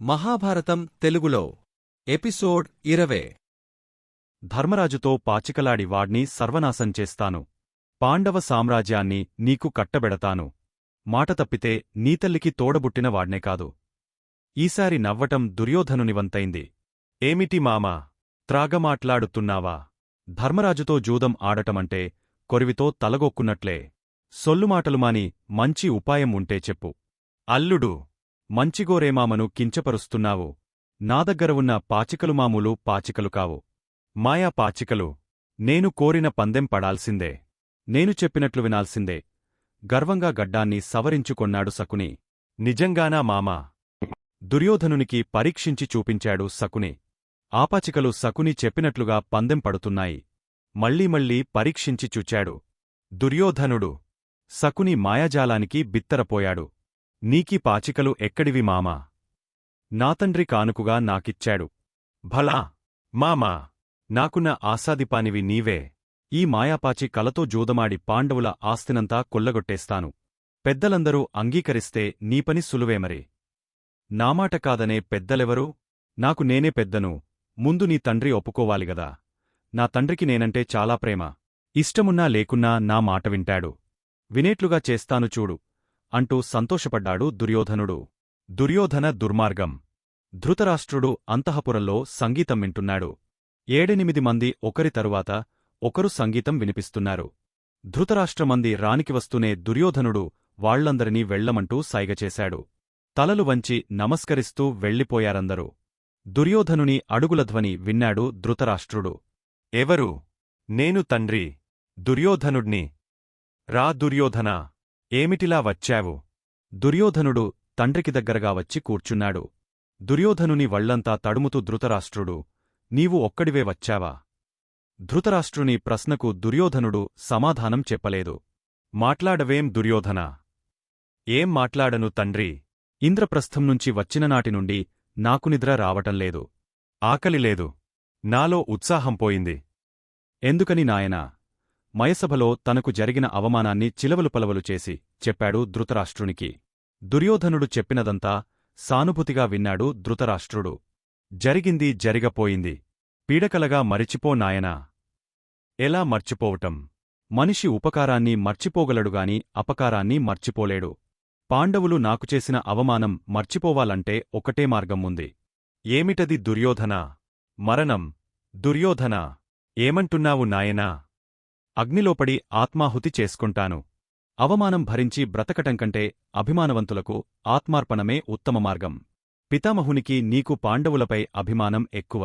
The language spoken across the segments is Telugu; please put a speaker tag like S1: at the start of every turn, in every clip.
S1: మహాభారతం తెలుగులో ఎపిసోడ్ ఇరవై.
S2: ధర్మరాజుతో పాచికలాడి వాడ్ని సర్వనాశం చేస్తాను. పాండవ సామ్రాజ్యాన్ని నీకు కట్టబెడతాను. మాట తప్పితే నీతల్లికి తోడబుట్టిన వాడ్నే కాదు. ఈసారి నవ్వటం దుర్యోధనునివంతైంది. ఏమిటి మామా? త్రాగమాట్లాడుతున్నావా? ధర్మరాజుతో జూదం ఆడటమంటే కొరివితో తలగొక్కున్నట్లే. సొల్లుమాటలు మాని మంచి ఉపాయం ఉంటే చెప్పు. అల్లుడు మంచిగోరేమామను కించపరుస్తున్నావు. నా దగ్గర ఉన్న పాచికలు మామూలు పాచికలు కావు మాయా పాచికలు. నేను కోరిన పందెం పడాల్సిందే. నేను చెప్పినట్లు వినాల్సిందే. గర్వంగా గడ్డాన్ని సవరించుకొన్నాడు సకుని నిజంగానా మామా? దుర్యోధనునికి పరీక్షించి చూపించాడు సకుని ఆపాచికలు సకుని చెప్పినట్లుగా పందెం పడుతున్నాయి. మళ్ళీ మళ్ళీ పరీక్షించి చూచాడు. దుర్యోధనుడు. సకుని మాయాజాలానికి బిత్తరపోయాడు. నీకీ పాచికలు ఎక్కడివి మామా? నా తండ్రి కానుకుగా నాకిచ్చాడు. భలా మామా! నాకున్న ఆశాదిపానివి నీవే. ఈ మాయాపాచి కలతో జూదమాడి పాండవుల ఆస్తినంతా కొల్లగొట్టేస్తాను. పెద్దలందరూ అంగీకరిస్తే నీ పని సులువేమరే నామాట కాదనే పెద్దలెవరు? నాకు నేనే పెద్దను. ముందు నీ తండ్రి ఒప్పుకోవాలిగదా నా తండ్రికి నేనంటే చాలా ప్రేమ. ఇష్టమున్నా లేకున్నా నా మాట వింటాడు. వినేట్లుగా చేస్తాను చూడు. అంటూ సంతోషపడ్డాడు దుర్యోధనుడు. దుర్యోధన దుర్మార్గం. ధృతరాష్ట్రుడు అంతఃపురంలో సంగీతం వింటున్నాడు. ఏడెనిమిది మంది ఒకరి తరువాత ఒకరు సంగీతం వినిపిస్తున్నారు. ధృతరాష్ట్రమంది రానికి వస్తూనే దుర్యోధనుడు వాళ్ళందరినీ వెళ్ళమంటూ సైగచేశాడు తలలు వంచి నమస్కరిస్తూ వెళ్ళిపోయారందరూ. దుర్యోధనుని అడుగుల ధ్వని విన్నాడు ధృతరాష్ట్రుడు. ఎవరు? నేను తండ్రి. దుర్యోధనుడ్ని. రా దుర్యోధనా. ఏమిటిలా వచ్చావు? దుర్యోధనుడు తండ్రికి దగ్గరగా వచ్చి కూర్చున్నాడు. దుర్యోధనుని వళ్ళంతా తడుముతూ ధృతరాష్ట్రుడు నీవు ఒక్కడివే వచ్చావా? ధృతరాష్ట్రుని ప్రశ్నకు దుర్యోధనుడు సమాధానం చెప్పలేదు. మాట్లాడవేం దుర్యోధన? ఏం మాట్లాడను తండ్రి? ఇంద్రప్రస్థం నుంచి వచ్చిననాటి నుండి నాకు నిద్ర రావటంలేదు ఆకలి లేదు. నాలో ఉత్సాహం పోయింది. ఎందుకని నాయనా? మయసభలో తనకు జరిగిన అవమానాన్ని చిలవలు పలవలు చేసి చెప్పాడు ధృతరాష్ట్రునికి. దుర్యోధనుడు చెప్పినదంతా సానుభూతిగా విన్నాడు ధృతరాష్ట్రుడు. జరిగింది జరిగపోయింది. పీడకలగా మరిచిపో నాయనా. ఎలా మర్చిపోవటం? మనిషి ఉపకారాన్ని మర్చిపోగలడుగాని అపకారాన్ని మర్చిపోలేడు. పాండవులు నాకు చేసిన అవమానం మర్చిపోవాలంటే ఒకటే మార్గం ఉంది. ఏమిటది దుర్యోధన? మరణం. దుర్యోధన. ఏమంటున్నావు నాయనా? అగ్నిలోపడి ఆత్మాహుతి చేసుకుంటాను. అవమానం భరించి బ్రతకటంకంటే అభిమానవంతులకు ఆత్మార్పణమే ఉత్తమ మార్గం. పితామహునికి నీకు పాండవులపై అభిమానం ఎక్కువ.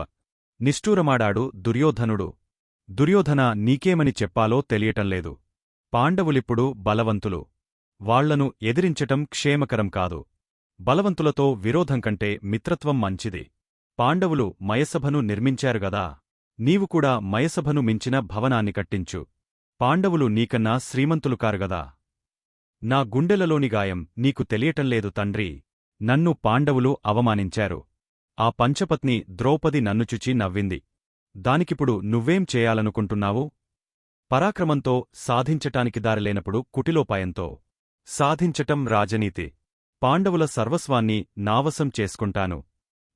S2: నిష్ఠూరమాడాడు దుర్యోధనుడు. దుర్యోధన నీకేమని చెప్పాలో తెలియటంలేదు పాండవులిప్పుడు బలవంతులు. వాళ్ళను ఎదిరించటం క్షేమకరం కాదు. బలవంతులతో విరోధం కంటే మిత్రత్వం మంచిది. పాండవులు మయసభను నిర్మించారుగదా నీవుకూడా మయసభను మించిన భవనాన్ని కట్టించు. పాండవులు నీకన్నా శ్రీమంతులు కారుగదా నా గుండెలలోని గాయం నీకు తెలియటంలేదు తండ్రి. నన్ను పాండవులు అవమానించారు. ఆ పంచపత్ని ద్రౌపది నన్నుచుచి నవ్వింది. దానికిప్పుడు నువ్వేం చేయాలనుకుంటున్నావు? పరాక్రమంతో సాధించటానికి దారిలేనప్పుడు కుటిలోపాయంతో. సాధించటం రాజనీతి. పాండవుల సర్వస్వాన్ని నావసం చేసుకుంటాను.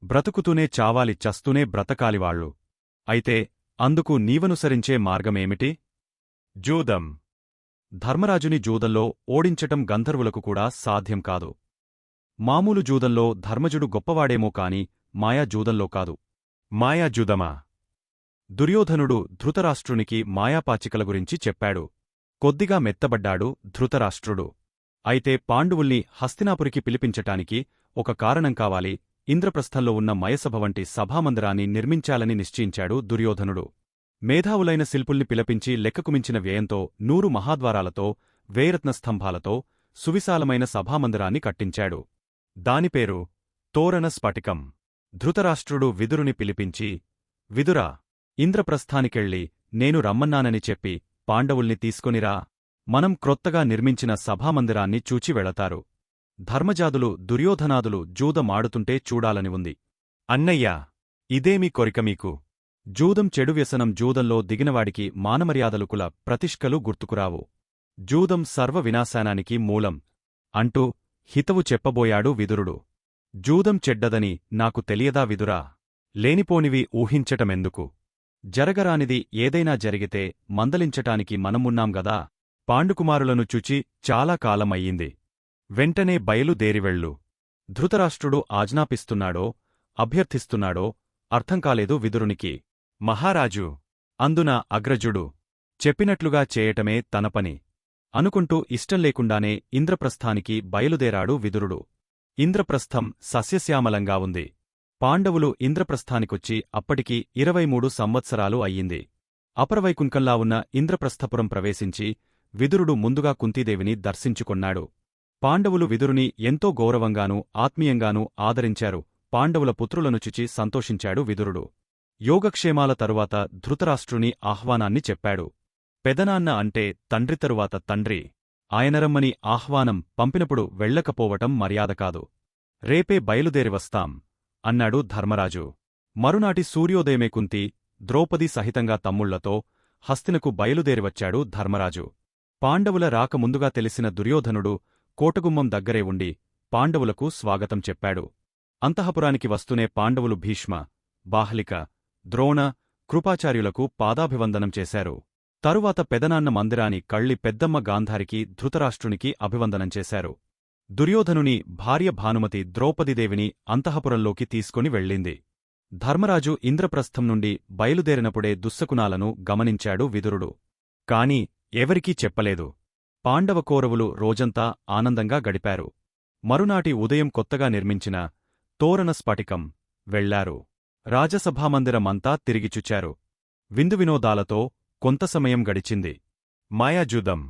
S2: బ్రతుకుతూనే చావాలి చస్తూనే బ్రతకాలివాళ్ళు అయితే అందుకు నీవనుసరించే మార్గమేమిటి? జూదం. ధర్మరాజుని జూదంలో ఓడించటం గంధర్వులకు కూడా సాధ్యం కాదు. మామూలు జూదంలో ధర్మజుడు గొప్పవాడేమో కాని మాయా జూదంలో కాదు. మాయాజూదమా దుర్యోధనుడు ధృతరాష్ట్రునికి మాయాపాచికల గురించి చెప్పాడు. కొద్దిగా మెత్తబడ్డాడు ధృతరాష్ట్రుడు. అయితే పాండువుల్ని హస్తినాపురికి పిలిపించటానికి ఒక కారణం కావాలి. ఇంద్రప్రస్థంలో ఉన్న మయసభ వంటి సభామందిరాన్ని నిర్మించాలని నిశ్చయించాడు దుర్యోధనుడు. మేధావులైన శిల్పుల్ని పిలపించి లెక్కకుమించిన వ్యయంతో నూరు మహాద్వారాలతో వేరత్న స్తంభాలతో సువిశాలమైన సభామందిరాన్ని కట్టించాడు. దానిపేరు తోరణ స్ఫటికం. ధృతరాష్ట్రుడు విదురుని పిలిపించి విదురా ఇంద్రప్రస్థానికెళ్ళి నేను రమ్మన్నానని చెప్పి పాండవుల్ని తీసుకొనిరా. మనం క్రొత్తగా నిర్మించిన సభామందిరాన్ని చూచి వెళతారు. ధర్మజాదులు దుర్యోధనాదులు జూదమాడుతుంటే చూడాలని ఉంది. అన్నయ్యా ఇదేమీ కొరిక మీకు? జూదం చెడు వ్యసనం జూదంలో దిగినవాడికి మానమర్యాదలు కుల ప్రతిష్కలు గుర్తుకురావు. జూదం సర్వ వినాశానానికి మూలం. అంటూ హితవు చెప్పబోయాడు విదురుడు. జూదం చెడ్డదని నాకు తెలియదా విదురా? లేనిపోనివి ఊహించటమెందుకు? జరగరానిది ఏదైనా జరిగితే మందలించటానికి మనమున్నాం గదా? పాండుకుమారులను చుచి చాలా కాలమయ్యింది. వెంటనే బయలుదేరివెళ్ళు ధృతరాష్ట్రుడు ఆజ్ఞాపిస్తున్నాడో అభ్యర్థిస్తున్నాడో అర్థంకాలేదు విదురునికి. మహారాజు అందున అగ్రజుడు చెప్పినట్లుగా చేయటమే తన పని. అనుకుంటూ ఇష్టం లేకుండానే ఇంద్రప్రస్థానికి బయలుదేరాడు విదురుడు. ఇంద్రప్రస్థం సస్యశ్యామలంగా ఉంది. పాండవులు ఇంద్రప్రస్థానికొచ్చి అప్పటికి ఇరవై మూడు సంవత్సరాలు అయ్యింది. అపరవైకుంకంలా ఉన్న ఇంద్రప్రస్థపురం ప్రవేశించి విదురుడు ముందుగా కుంతీదేవిని దర్శించుకొన్నాడు. పాండవులు విదురుని ఎంతో గౌరవంగానూ ఆత్మీయంగానూ ఆదరించారు. పాండవుల పుత్రులను చుచి సంతోషించాడు విదురుడు. యోగక్షేమాల తరువాత ధృతరాష్ట్రుని ఆహ్వానాన్ని చెప్పాడు. పెదనాన్న అంటే తండ్రి తరువాత తండ్రి. ఆయనరమ్మని ఆహ్వానం పంపినప్పుడు వెళ్ళకపోవటం మర్యాద కాదు. రేపే బయలుదేరి వస్తాం అన్నాడు ధర్మరాజు. మరునాటి సూర్యోదయమే కుంతి ద్రౌపది సహితంగా తమ్ముళ్ళతో హస్తినకు బయలుదేరివచ్చాడు ధర్మరాజు. పాండవుల రాకముందుగా తెలిసిన దుర్యోధనుడు కోటగుమ్మం దగ్గరే ఉండి పాండవులకు స్వాగతం చెప్పాడు. అంతఃపురానికి వస్తూనే పాండవులు భీష్మ బాహ్లిక ద్రోణ కృపాచార్యులకు పాదాభివందనం చేశారు. తరువాత పెదనాన్న మందిరాని కళ్ళి పెద్దమ్మ గాంధారికి ధృతరాష్ట్రునికి అభివందనం చేశారు. దుర్యోధనుని భార్య భానుమతి ద్రౌపదిదేవిని అంతఃపురంలోకి తీసుకుని వెళ్ళింది. ధర్మరాజు ఇంద్రప్రస్థం నుండి బయలుదేరినప్పుడే దుస్సకునాలను గమనించాడు విదురుడు. కాని ఎవరికీ చెప్పలేదు. పాండవకౌరవులు రోజంతా ఆనందంగా గడిపారు. మరునాటి ఉదయం కొత్తగా నిర్మించిన తోరణ స్ఫటికం వెళ్ళారు. రాజసభామందిరమంతా తిరిగిచుచ్చారు విందు వినోదాలతో కొంత సమయం గడిచింది. మాయాజూదం.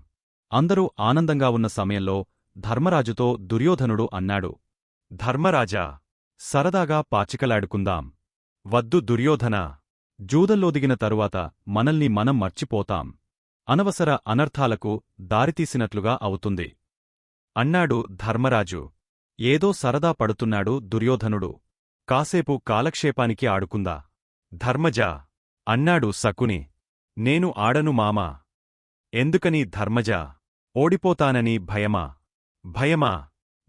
S2: అందరూ ఆనందంగా ఉన్న సమయంలో ధర్మరాజుతో దుర్యోధనుడు అన్నాడు. ధర్మరాజా సరదాగా పాచికలాడుకుందాం. వద్దు దుర్యోధన. జూదంలో దిగిన తరువాత మనల్ని మనం మర్చిపోతాం. అనవసర అనర్థాలకు దారితీసినట్లుగా అవుతుంది. అన్నాడు ధర్మరాజు. ఏదో సరదా పడుతున్నాడు దుర్యోధనుడు. కాసేపు కాలక్షేపానికి ఆడుకుందా. ధర్మజా అన్నాడు సకుని నేను ఆడను మామా. ఎందుకని ధర్మజా? ఓడిపోతానని భయమా? భయమా?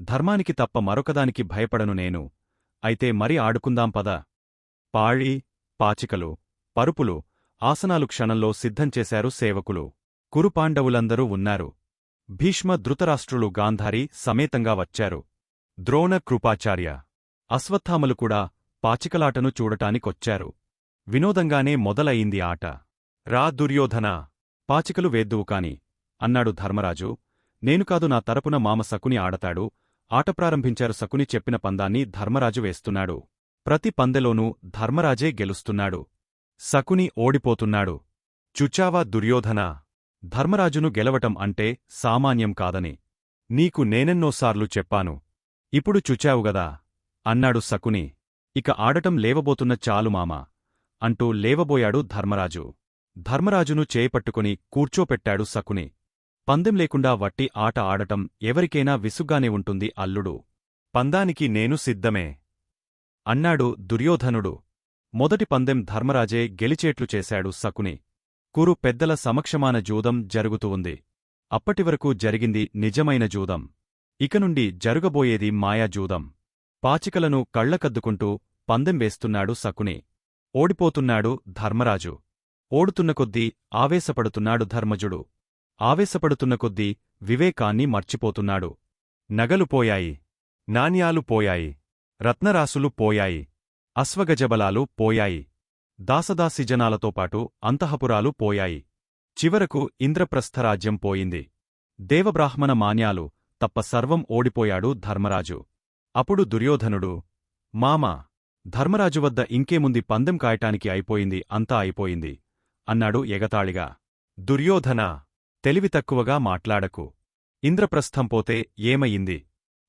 S2: ధర్మానికి తప్ప మరొకదానికి భయపడను నేను. అయితే మరి ఆడుకుందాం పద. పాళి పాచికలు పరుపులు ఆసనాలు క్షణంలో సిద్ధంచేశారు సేవకులు. కురుపాండవులందరూ ఉన్నారు. భీష్మ ధృతరాష్ట్రులు గాంధారి సమేతంగా వచ్చారు. ద్రోణ కృపాచార్య అశ్వత్థామలు కూడా పాచికలాటను చూడటానికొచ్చారు. వినోదంగానే మొదలయింది ఆట. రా దుర్యోధన పాచికలు వేద్దువు కాని అన్నాడు ధర్మరాజు. నేను కాదు నా తరపున మామ సకుని ఆడతాడు. ఆట ప్రారంభించారు సకుని చెప్పిన పందాన్ని ధర్మరాజు వేస్తున్నాడు. ప్రతి పందెలోనూ ధర్మరాజే గెలుస్తున్నాడు. సకుని ఓడిపోతున్నాడు. చుచావా దుర్యోధన ధర్మరాజును గెలవటం అంటే సామాన్యం కాదని నీకు నేనెన్నోసార్లు చెప్పాను. ఇప్పుడు చుచావుగదా? అన్నాడు సకుని ఇక ఆడటం లేవబోతున్న చాలు మామా అంటూ లేవబోయాడు ధర్మరాజు. ధర్మరాజును చేపట్టుకుని కూర్చోపెట్టాడు సకుని పందెం లేకుండా వట్టి ఆట ఆడటం ఎవరికైనా విసుగ్గానే ఉంటుంది అల్లుడు. పందానికి నేను సిద్ధమే అన్నాడు దుర్యోధనుడు. మొదటి పందెం ధర్మరాజే గెలిచేట్లు చేశాడు సకుని కురు పెద్దల సమక్షమాన జూదం జరుగుతూ ఉంది. అప్పటివరకు జరిగింది నిజమైన జూదం. ఇకనుండి జరుగబోయేది మాయాజూదం పాచికలను కళ్ళకద్దుకుంటూ పందెం వేస్తున్నాడు సకుని ఓడిపోతున్నాడు ధర్మరాజు. ఓడుతున్న కొద్దీ ఆవేశపడుతున్నాడు ధర్మజుడు. ఆవేశపడుతున్న కొద్దీ వివేకాన్ని మర్చిపోతున్నాడు. నగలు పోయాయి. నాణ్యాలు పోయాయి. రత్నరాసులు పోయాయి. అశ్వగజబలాలు పోయాయి. దాసదాసిజనాలతో పాటు అంతఃపురాలు పోయాయి. చివరకు ఇంద్రప్రస్థరాజ్యం పోయింది. దేవబ్రాహ్మణ మాన్యాలు తప్ప సర్వం ఓడిపోయాడు ధర్మరాజు. అప్పుడు దుర్యోధనుడు మామా ధర్మరాజు వద్ద ఇంకేముంది పందెం కాయటానికి అయిపోయింది అంతా అయిపోయింది అన్నాడు ఎగతాళిగా. దుర్యోధన తెలివి తక్కువగా మాట్లాడకు. ఇంద్రప్రస్థం పోతే ఏమయింది?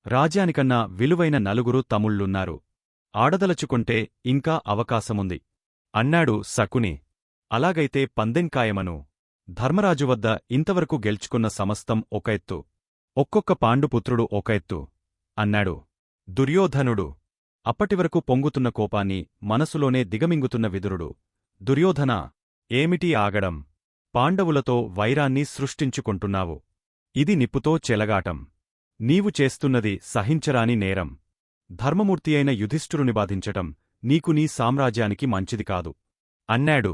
S2: రాజ్యానికన్నా విలువైన నలుగురు తముళ్ళున్నారు ఆడదలచుకుంటే ఇంకా అవకాశముంది అన్నాడు సకుని అలాగైతే పందెంకాయమను. ధర్మరాజు వద్ద ఇంతవరకు గెలుచుకున్న సమస్తం ఒక ఎత్తు. ఒక్కొక్క పాండుపుత్రుడు ఒక ఎత్తు అన్నాడు. దుర్యోధనుడు. అప్పటివరకు పొంగుతున్న కోపాన్ని మనసులోనే దిగమింగుతున్న విదురుడు. దుర్యోధన ఏమిటి ఆగడం? పాండవులతో వైరాన్ని సృష్టించుకుంటున్నావు. ఇది నిప్పుతో చెలగాటం. నీవు చేస్తున్నది సహించరాని నేరం. ధర్మమూర్తి అయిన యుధిష్ఠురుని బాధించటం నీకు నీ సామ్రాజ్యానికి మంచిది కాదు. అన్నాడు.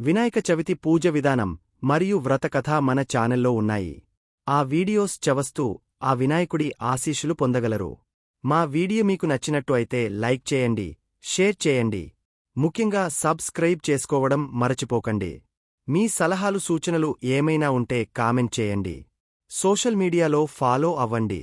S3: వినాయక చవితి పూజ విధానం మరియు వ్రతకథ మన ఛానల్లో ఉన్నాయి. ఆ వీడియోస్ చవస్తూ ఆ వినాయకుడి ఆశీస్సులు పొందగలరు. మా వీడియో మీకు నచ్చినట్టు అయితే లైక్ చేయండి షేర్ చేయండి. ముఖ్యంగా సబ్స్క్రైబ్ చేసుకోవడం మరచిపోకండి. మీ సలహాలు సూచనలు ఏమైనా ఉంటే కామెంట్ చేయండి. సోషల్ మీడియాలో ఫాలో అవ్వండి.